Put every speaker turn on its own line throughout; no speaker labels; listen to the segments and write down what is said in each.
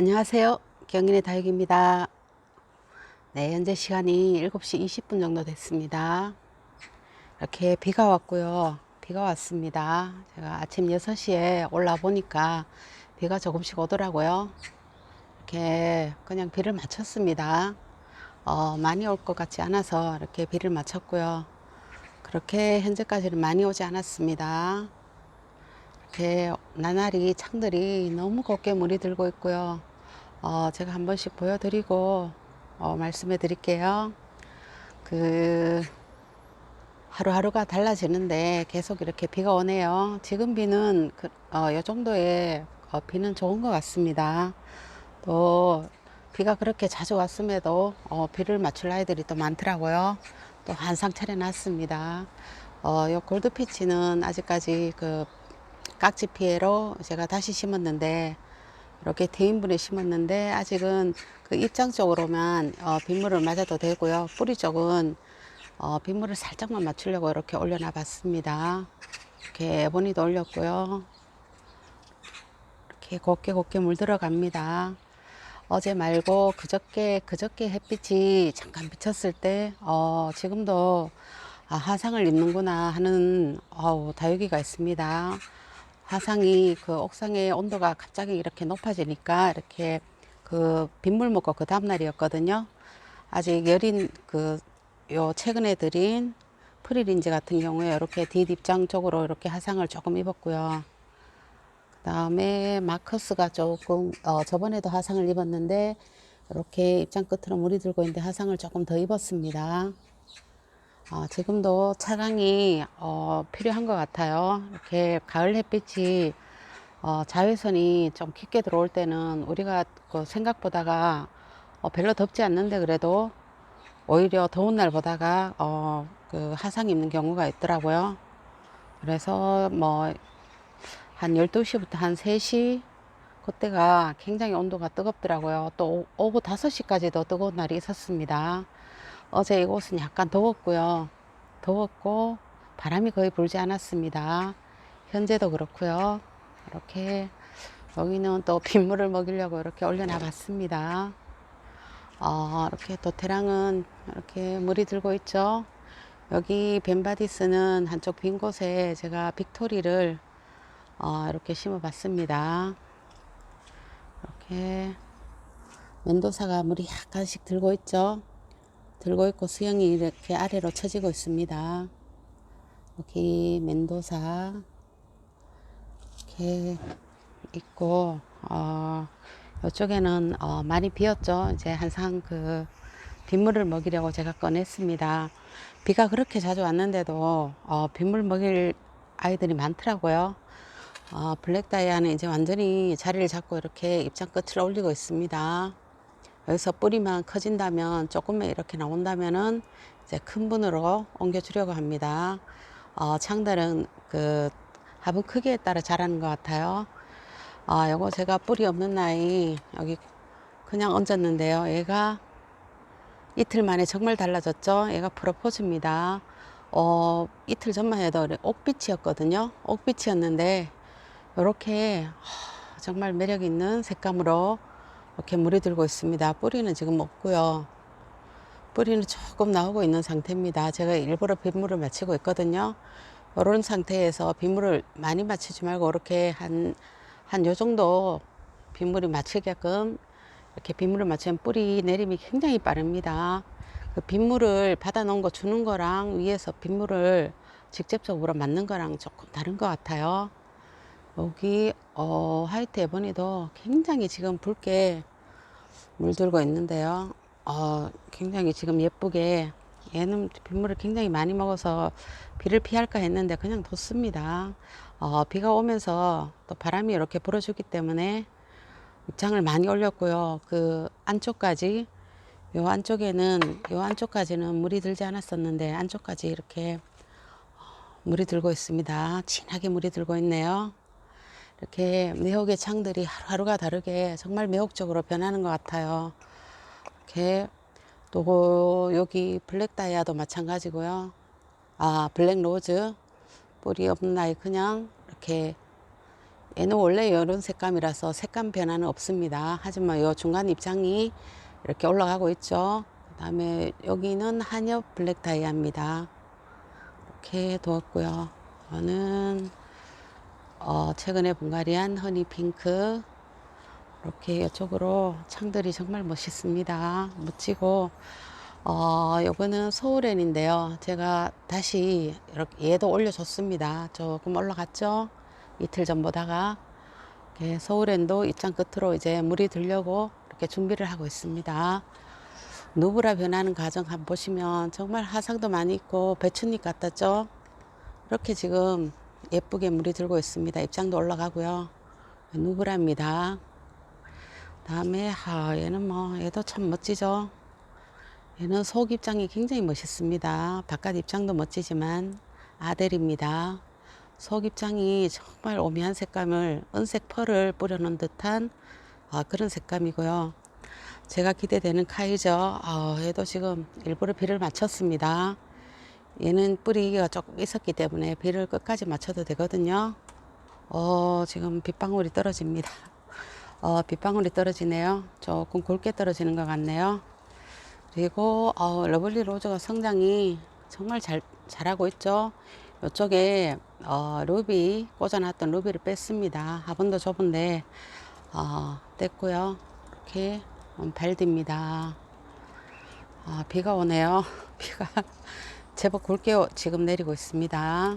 안녕하세요. 경인의 다육입니다. 네, 현재 시간이 7시 20분 정도 됐습니다. 이렇게 비가 왔고요. 비가 왔습니다. 제가 아침 6시에 올라 보니까 비가 조금씩 오더라고요. 이렇게 그냥 비를 맞췄습니다. 어, 많이 올 것 같지 않아서 이렇게 비를 맞췄고요. 그렇게 현재까지는 많이 오지 않았습니다. 이렇게 나날이 창들이 너무 곱게 물이 들고 있고요. 어, 제가 한 번씩 보여드리고 어, 말씀해 드릴게요. 그 하루하루가 달라지는데 계속 이렇게 비가 오네요. 지금 비는 그, 어, 이 정도의 어, 비는 좋은 것 같습니다. 또 비가 그렇게 자주 왔음에도 어, 비를 맞출 아이들이 또 많더라고요. 또 한상 차려놨습니다. 어, 요 골드피치는 아직까지 그 깍지 피해로 제가 다시 심었는데 이렇게 대인분에 심었는데 아직은 그 입장 쪽으로만 어, 빗물을 맞아도 되고요. 뿌리 쪽은 어, 빗물을 살짝만 맞추려고 이렇게 올려놔 봤습니다. 이렇게 에보니도 올렸고요. 이렇게 곱게 곱게 물 들어갑니다. 어제 말고 그저께 그저께 햇빛이 잠깐 비쳤을 때 어, 지금도 아, 화상을 입는구나 하는 어, 다육이가 있습니다. 화상이 그 옥상의 온도가 갑자기 이렇게 높아지니까 이렇게 그 빗물 먹고 그 다음날이었거든요. 아직 여린 그 요 최근에 들인 프리린지 같은 경우에 이렇게 뒷 입장 쪽으로 이렇게 화상을 조금 입었고요. 그 다음에 마커스가 조금 어, 저번에도 화상을 입었는데 이렇게 입장 끝으로 물이 들고 있는데 화상을 조금 더 입었습니다. 어, 지금도 차광이 어, 필요한 것 같아요. 이렇게 가을 햇빛이 어, 자외선이 좀 깊게 들어올 때는 우리가 그 생각보다가 어, 별로 덥지 않는데 그래도 오히려 더운 날 보다가 어, 그 화상 입는 경우가 있더라고요. 그래서 뭐 한 12시부터 한 3시 그때가 굉장히 온도가 뜨겁더라고요. 또 오- 오후 5시까지도 뜨거운 날이 있었습니다. 어제 이곳은 약간 더웠고요. 더웠고 바람이 거의 불지 않았습니다. 현재도 그렇고요. 이렇게 여기는 또 빗물을 먹이려고 이렇게 올려놔 봤습니다. 어, 이렇게 도테랑은 이렇게 물이 들고 있죠. 여기 벤바디스는 한쪽 빈 곳에 제가 빅토리를 어, 이렇게 심어 봤습니다. 이렇게 멘도사가 물이 약간씩 들고 있죠. 들고 있고 수영이 이렇게 아래로 쳐지고 있습니다. 여기 멘도사 이렇게 있고 어, 이쪽에는 어, 많이 비었죠. 이제 항상 그 빗물을 먹이려고 제가 꺼냈습니다. 비가 그렇게 자주 왔는데도 어, 빗물 먹일 아이들이 많더라고요. 어, 블랙 다이아는 이제 완전히 자리를 잡고 이렇게 입장 끝을 올리고 있습니다. 여기서 뿌리만 커진다면 조금만 이렇게 나온다면은 이제 큰 분으로 옮겨 주려고 합니다. 어, 창들은 그 화분 크기에 따라 자라는 것 같아요. 아, 요거 제가 뿌리 없는 나이 여기 그냥 얹었는데요. 얘가 이틀 만에 정말 달라졌죠. 얘가 프로포즈입니다. 어, 이틀 전만 해도 옥빛이었거든요. 옥빛이었는데 이렇게 정말 매력 있는 색감으로 이렇게 물이 들고 있습니다. 뿌리는 지금 없고요. 뿌리는 조금 나오고 있는 상태입니다. 제가 일부러 빗물을 맞추고 있거든요. 이런 상태에서 빗물을 많이 맞추지 말고 이렇게 한, 한 요 정도 빗물이 맞추게끔 이렇게 빗물을 맞추면 뿌리 내림이 굉장히 빠릅니다. 그 빗물을 받아 놓은 거 주는 거랑 위에서 빗물을 직접적으로 맞는 거랑 조금 다른 것 같아요. 여기 어, 화이트 에버니도 굉장히 지금 붉게 물들고 있는데요. 어, 굉장히 지금 예쁘게 얘는 빗물을 굉장히 많이 먹어서 비를 피할까 했는데 그냥 뒀습니다. 어, 비가 오면서 또 바람이 이렇게 불어주기 때문에 입장을 많이 올렸고요. 그 안쪽까지 요 안쪽에는 요 안쪽까지는 물이 들지 않았었는데 안쪽까지 이렇게 물이 들고 있습니다. 진하게 물이 들고 있네요. 이렇게 매혹의 창들이 하루하루가 다르게 정말 매혹적으로 변하는 것 같아요. 이렇게 또 여기 블랙 다이아도 마찬가지고요. 아 블랙 로즈 뿌리 없는 아이 그냥 이렇게 얘는 원래 이런 색감이라서 색감 변화는 없습니다. 하지만 이 중간 입장이 이렇게 올라가고 있죠. 그 다음에 여기는 한엽 블랙 다이아입니다. 이렇게 두었고요. 이거는 어, 최근에 분갈이한 허니 핑크 이렇게 이쪽으로 창들이 정말 멋있습니다. 멋지고 어, 요거는 소울엔인데요. 제가 다시 이렇게 얘도 올려줬습니다. 조금 올라갔죠? 이틀 전 보다가 이렇게 서울엔도 입장 끝으로 이제 물이 들려고 이렇게 준비를 하고 있습니다. 누브라 변하는 과정 한번 보시면 정말 화상도 많이 있고 배춧잎 같았죠? 이렇게 지금 예쁘게 물이 들고 있습니다. 입장도 올라가고요. 누브라입니다. 다음에 하, 얘는 뭐 얘도 참 멋지죠? 얘는 속 입장이 굉장히 멋있습니다. 바깥 입장도 멋지지만 아델입니다. 속 입장이 정말 오묘한 색감을 은색 펄을 뿌려놓은 듯한 아, 그런 색감이고요. 제가 기대되는 카이저 아, 얘도 지금 일부러 비를 맞췄습니다. 얘는 뿌리가 조금 있었기 때문에 비를 끝까지 맞춰도 되거든요. 어, 지금 빗방울이 떨어집니다. 어, 빗방울이 떨어지네요. 조금 굵게 떨어지는 것 같네요. 그리고 어, 러블리 로즈가 성장이 정말 잘 잘하고 있죠. 이쪽에 어, 루비 꽂아놨던 루비를 뺐습니다. 화분도 좁은데 어, 뗐고요. 이렇게 음, 발디입니다. 아, 비가 오네요. 비가 제법 굵게 오- 지금 내리고 있습니다.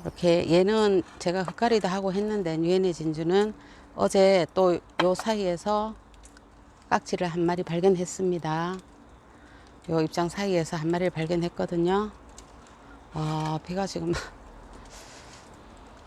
이렇게 얘는 제가 흙가리도 하고 했는데 유엔의 진주는 어제 또 요 사이에서 깍지를 한 마리 발견했습니다. 요 입장 사이에서 한 마리를 발견했거든요. 아, 비가 지금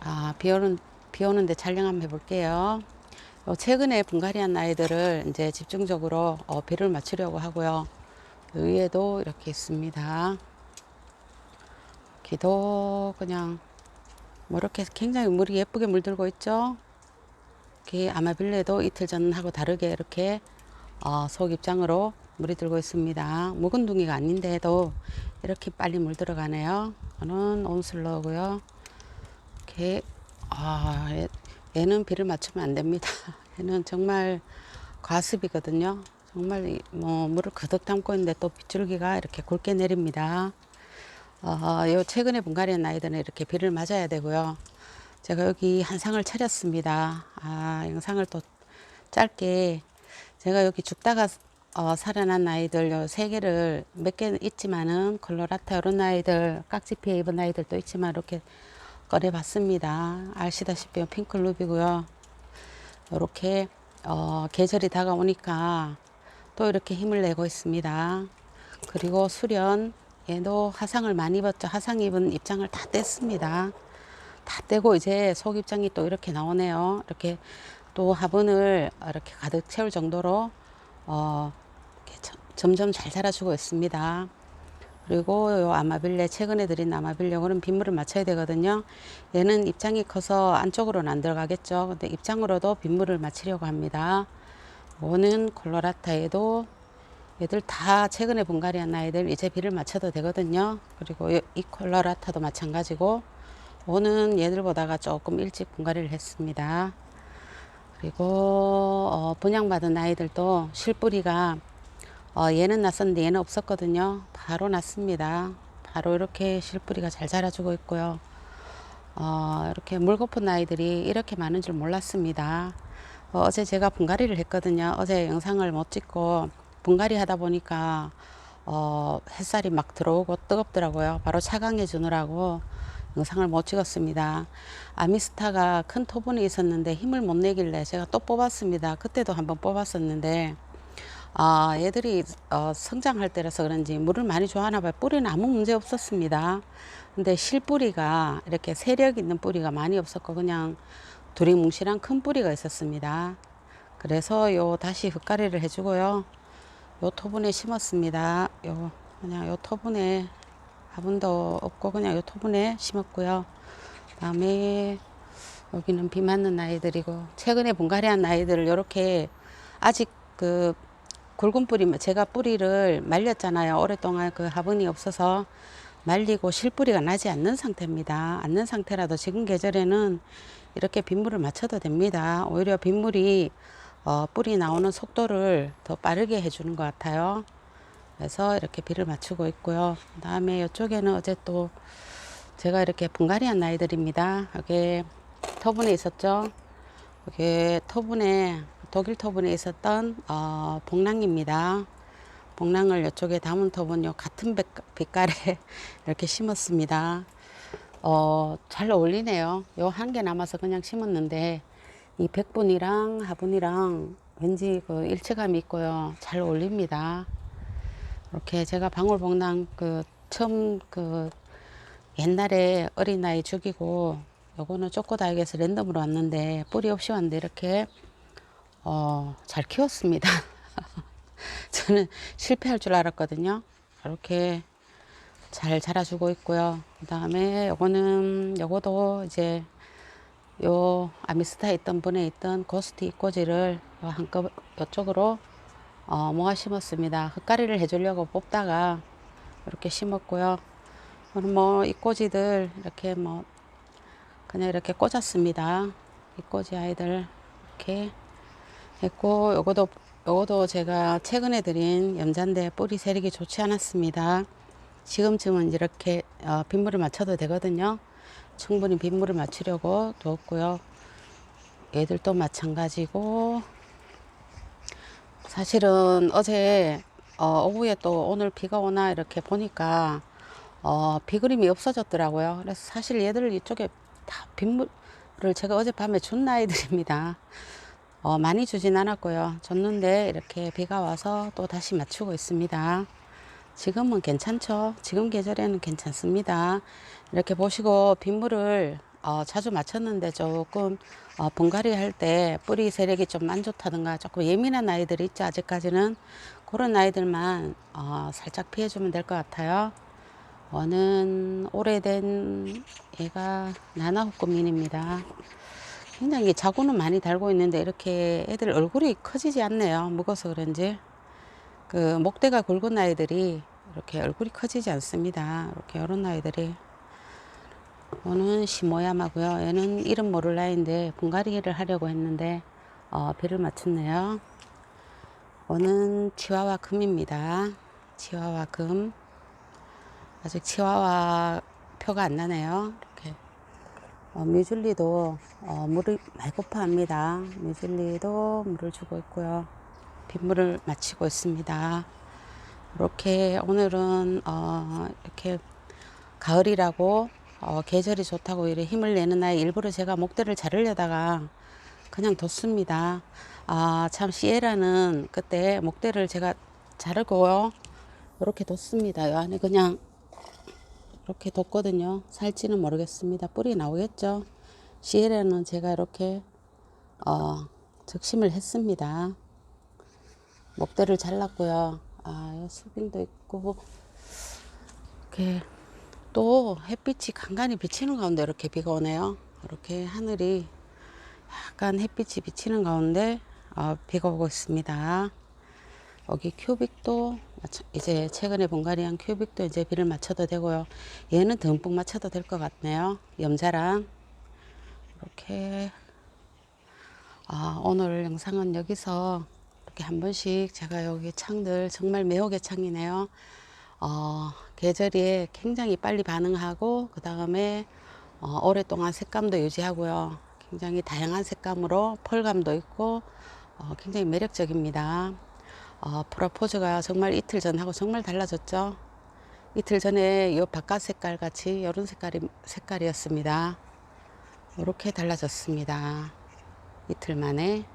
아, 비 오는 비 오는데 촬영 한번 해볼게요. 요 최근에 분갈이한 아이들을 이제 집중적으로 어, 비를 맞추려고 하고요. 위에도 이렇게 있습니다. 기도 그냥 뭐 이렇게 굉장히 물이 예쁘게 물들고 있죠. 이렇게 아마빌레도 이틀 전하고 다르게 이렇게 어, 속 입장으로 물이 들고 있습니다. 묵은 둥이가 아닌데도 이렇게 빨리 물 들어가네요. 이거는 온슬러고요. 이렇게 아 얘- 얘는 비를 맞추면 안 됩니다. 얘는 정말 과습이거든요. 정말 이- 뭐 물을 그득 담고 있는데 또 빗줄기가 이렇게 굵게 내립니다. 어, 요 최근에 분갈이한 아이들은 이렇게 비를 맞아야 되고요. 제가 여기 한 상을 차렸습니다. 아, 영상을 또 짧게 제가 여기 죽다가 어, 살아난 아이들 요 세 개를 몇개 있지만은 콜로라타 이런 아이들 깍지 피해 입은 아이들도 있지만 이렇게 꺼내봤습니다. 아시다시피 핑클루비고요. 이렇게 어, 계절이 다가오니까 또 이렇게 힘을 내고 있습니다. 그리고 수련 얘도 화상을 많이 입었죠. 화상 입은 입장을 다 뗐습니다. 다 떼고 이제 속 입장이 또 이렇게 나오네요. 이렇게 또 화분을 이렇게 가득 채울 정도로 어, 점점 잘 자라주고 있습니다. 그리고 요 아마빌레 최근에 드린 아마빌레 요거는 빗물을 맞춰야 되거든요. 얘는 입장이 커서 안쪽으로는 안 들어가겠죠. 근데 입장으로도 빗물을 맞추려고 합니다. 요거는 콜로라타에도 얘들 다 최근에 분갈이한 아이들 이제 비를 맞춰도 되거든요. 그리고 이- 이 콜로라타도 마찬가지고 오는 얘들보다가 조금 일찍 분갈이를 했습니다. 그리고 어, 분양받은 아이들도 실뿌리가 어, 얘는 났었는데 얘는 없었거든요. 바로 났습니다. 바로 이렇게 실뿌리가 잘 자라주고 있고요. 어, 이렇게 물고픈 아이들이 이렇게 많은 줄 몰랐습니다. 어, 어제 제가 분갈이를 했거든요. 어제 영상을 못 찍고 분갈이 하다 보니까 어, 햇살이 막 들어오고 뜨겁더라고요. 바로 차강해 주느라고 영상을 못 찍었습니다. 아미스타가 큰 토분이 있었는데 힘을 못 내길래 제가 또 뽑았습니다. 그때도 한번 뽑았었는데 아, 얘들이 어, 성장할 때라서 그런지 물을 많이 좋아하나 봐요. 뿌리는 아무 문제 없었습니다. 근데 실뿌리가 이렇게 세력 있는 뿌리가 많이 없었고 그냥 두리뭉실한 큰 뿌리가 있었습니다. 그래서 요 다시 흙가리를 해주고요. 요 토분에 심었습니다. 요 그냥 요 토분에 화분도 없고 그냥 요 토분에 심었고요. 그다음에 여기는 비 맞는 아이들이고 최근에 분갈이한 아이들을 이렇게 아직 그 굵은 뿌리 제가 뿌리를 말렸잖아요. 오랫동안 그 화분이 없어서 말리고 실뿌리가 나지 않는 상태입니다. 않는 상태라도 지금 계절에는 이렇게 빗물을 맞춰도 됩니다. 오히려 빗물이 어, 뿌리 나오는 속도를 더 빠르게 해주는 것 같아요. 그래서 이렇게 비를 맞추고 있고요. 그 다음에 이쪽에는 어제 또 제가 이렇게 분갈이한 나이들입니다. 여기 터분에 있었죠. 여기 터분에 독일 터분에 있었던 어, 복랑입니다. 복랑을 이쪽에 담은 터분 요 같은 빛- 빛깔에 이렇게 심었습니다. 어, 잘 어울리네요. 요 한 개 남아서 그냥 심었는데 이 백분이랑 화분이랑 왠지 그 일체감이 있고요. 잘 어울립니다. 이렇게 제가 방울복랑 그 처음 그 옛날에 어린아이 죽이고 요거는 쪼꼬다육에서 랜덤으로 왔는데 뿌리 없이 왔는데 이렇게 어, 잘 키웠습니다. 저는 실패할 줄 알았거든요. 이렇게 잘 자라주고 있고요. 그 다음에 요거는 요거도 이제 요 아미스타에 있던 분에 있던 고스트 입꼬지를 요 한꺼 요쪽으로 어, 모아 심었습니다. 흙가리를 해주려고 뽑다가 이렇게 심었고요. 오늘 뭐 입꼬지들 이렇게 뭐 그냥 이렇게 꽂았습니다. 입꼬지 아이들 이렇게 했고 요거도 요거도 제가 최근에 드린 염잔데 뿌리 세력이 좋지 않았습니다. 지금쯤은 이렇게 어, 빗물을 맞춰도 되거든요. 충분히 빗물을 맞추려고 두었고요. 얘들도 마찬가지고 사실은 어제 어, 오후에 또 오늘 비가 오나 이렇게 보니까 어, 비 그림이 없어졌더라고요. 그래서 사실 얘들 이쪽에 다 빗물을 제가 어젯밤에 준 아이들입니다. 어, 많이 주진 않았고요. 줬는데 이렇게 비가 와서 또 다시 맞추고 있습니다. 지금은 괜찮죠. 지금 계절에는 괜찮습니다. 이렇게 보시고 빗물을 어, 자주 맞췄는데 조금 어, 분갈이 할 때 뿌리 세력이 좀 안 좋다든가 조금 예민한 아이들이 있죠. 아직까지는 그런 아이들만 어, 살짝 피해주면 될 것 같아요. 어는 오래된 얘가 나나후꾸민입니다. 굉장히 자구는 많이 달고 있는데 이렇게 애들 얼굴이 커지지 않네요. 먹어서 그런지. 그 목대가 굵은 아이들이 이렇게 얼굴이 커지지 않습니다. 이렇게 이런 아이들이. 오는 시모야마고요. 얘는 이름 모를 나이인데 분갈이를 하려고 했는데 어, 배를 맞췄네요. 오는 치와와 금입니다. 치와와 금. 아직 치와와 표가 안 나네요. 이렇게. 어, 뮤즐리도 어, 물을 많이 고파합니다. 뮤즐리도 물을 주고 있고요. 빗물을 마치고 있습니다. 이렇게 오늘은 어, 이렇게 가을이라고 어, 계절이 좋다고 이래 힘을 내는 날 일부러 제가 목대를 자르려다가 그냥 뒀습니다. 아, 참 시에라는 그때 목대를 제가 자르고요. 이렇게 뒀습니다. 이 안에 그냥 이렇게 뒀거든요. 살지는 모르겠습니다. 뿌리 나오겠죠. 시에라는 제가 이렇게 어, 적심을 했습니다. 목대를 잘랐고요. 아, 이 수빙도 있고 이렇게 또 햇빛이 간간히 비치는 가운데 이렇게 비가 오네요. 이렇게 하늘이 약간 햇빛이 비치는 가운데 어, 비가 오고 있습니다. 여기 큐빅도 이제 최근에 분갈이한 큐빅도 이제 비를 맞춰도 되고요. 얘는 듬뿍 맞춰도 될 것 같네요. 염자랑 이렇게 아, 오늘 영상은 여기서 이렇게 한 번씩 제가 여기 창들 정말 매혹의 창이네요. 어, 계절이 굉장히 빨리 반응하고 그 다음에 어, 오랫동안 색감도 유지하고요. 굉장히 다양한 색감으로 펄감도 있고 어, 굉장히 매력적입니다. 어, 프로포즈가 정말 이틀 전하고 정말 달라졌죠. 이틀 전에 이 바깥 색깔 같이 이런 색깔이 색깔이었습니다. 이렇게 달라졌습니다. 이틀 만에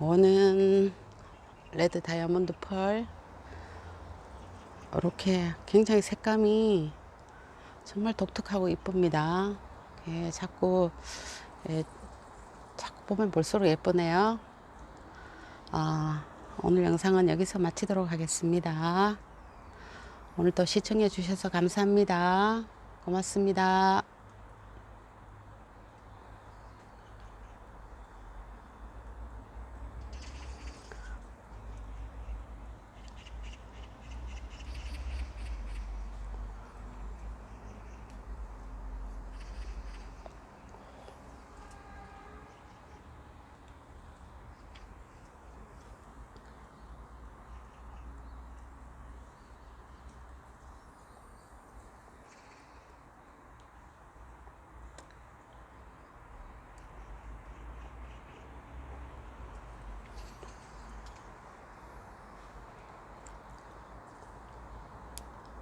오는 레드 다이아몬드 펄 이렇게 굉장히 색감이 정말 독특하고 이쁩니다. 예, 자꾸 예, 자꾸 보면 볼수록 예쁘네요. 아, 오늘 영상은 여기서 마치도록 하겠습니다. 오늘도 시청해 주셔서 감사합니다. 고맙습니다.